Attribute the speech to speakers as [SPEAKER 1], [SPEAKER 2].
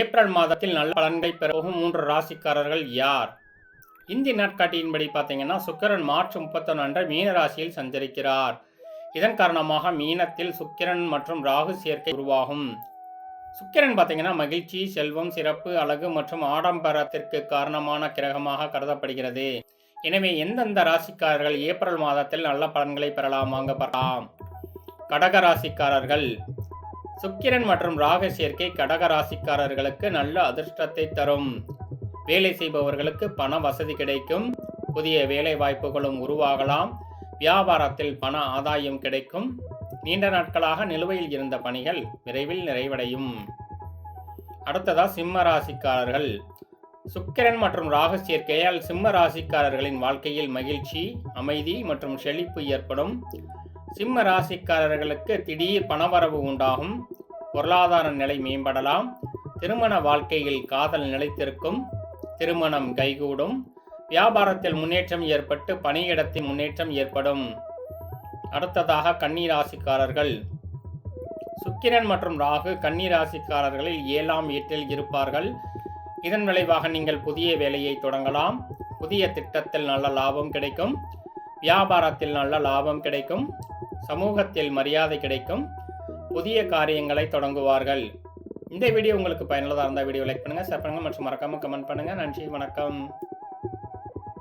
[SPEAKER 1] April மாதத்தில் நல்ல பலன்களை பெறவும் மூன்று ராசிக்காரர்கள் யார்? இந்திய நாட்காட்டியின்படி பார்த்தீங்கன்னா சுக்கிரன் மார்ச் முப்பத்தொன்று அன்று மீன ராசியில் சஞ்சரிக்கிறார். இதன் காரணமாக மீனத்தில் சுக்கிரன் மற்றும் ராகு சேர்க்கை உருவாகும். சுக்கிரன் பார்த்தீங்கன்னா மகிழ்ச்சி செல்வம் சிறப்பு அழகு மற்றும் ஆடம்பரத்திற்கு காரணமான கிரகமாக கருதப்படுகிறது. எனவே எந்தெந்த ராசிக்காரர்கள் ஏப்ரல் மாதத்தில் நல்ல பலன்களை பெறலாம்? வாங்க பெறலாம் கடக ராசிக்காரர்கள். சுக்கிரன் மற்றும் ராக சேர்க்கை கடக ராசிக்காரர்களுக்கு நல்ல அதிர்ஷ்டத்தை தரும். வேலை செய்பவர்களுக்கு பண வசதி கிடைக்கும். புதிய வேலை வாய்ப்புகளும் உருவாகலாம். வியாபாரத்தில் பண ஆதாயம் கிடைக்கும். நீண்ட நாட்களாக நிலுவையில் இருந்த பணிகள் விரைவில் நிறைவடையும். அடுத்ததா சிம்ம ராசிக்காரர்கள். சுக்கிரன் மற்றும் ராகு சேர்க்கையால் சிம்ம ராசிக்காரர்களின் வாழ்க்கையில் மகிழ்ச்சி அமைதி மற்றும் செழிப்பு ஏற்படும். சிம்ம ராசிக்காரர்களுக்கு திடீர் பணவரவு உண்டாகும். பொருளாதார நிலை மேம்படலாம். திருமண வாழ்க்கையில் காதல் நிலைத்திருக்கும். திருமணம் கைகூடும். வியாபாரத்தில் முன்னேற்றம் ஏற்பட்டு பணியிடத்தில் முன்னேற்றம் ஏற்படும். அடுத்ததாக கன்னிராசிக்காரர்கள். சுக்கிரன் மற்றும் ராகு கன்னிராசிக்காரர்களில் ஏழாம் வீட்டில் இருப்பார்கள். இதன் விளைவாக நீங்கள் புதிய வேலையை தொடங்கலாம். புதிய திட்டத்தில் நல்ல லாபம் கிடைக்கும். வியாபாரத்தில் நல்ல லாபம் கிடைக்கும் சமூகத்தில் மரியாதை கிடைக்கும் புதிய காரியங்களை தொடங்குவார்கள். இந்த வீடியோ உங்களுக்கு பயனுள்ளதாக இருந்தால் வீடியோ லைக் பண்ணுங்கள் ஷேர் பண்ணுங்கள் மற்றும் மறக்காமல் கமெண்ட் பண்ணுங்கள் நன்றி வணக்கம்.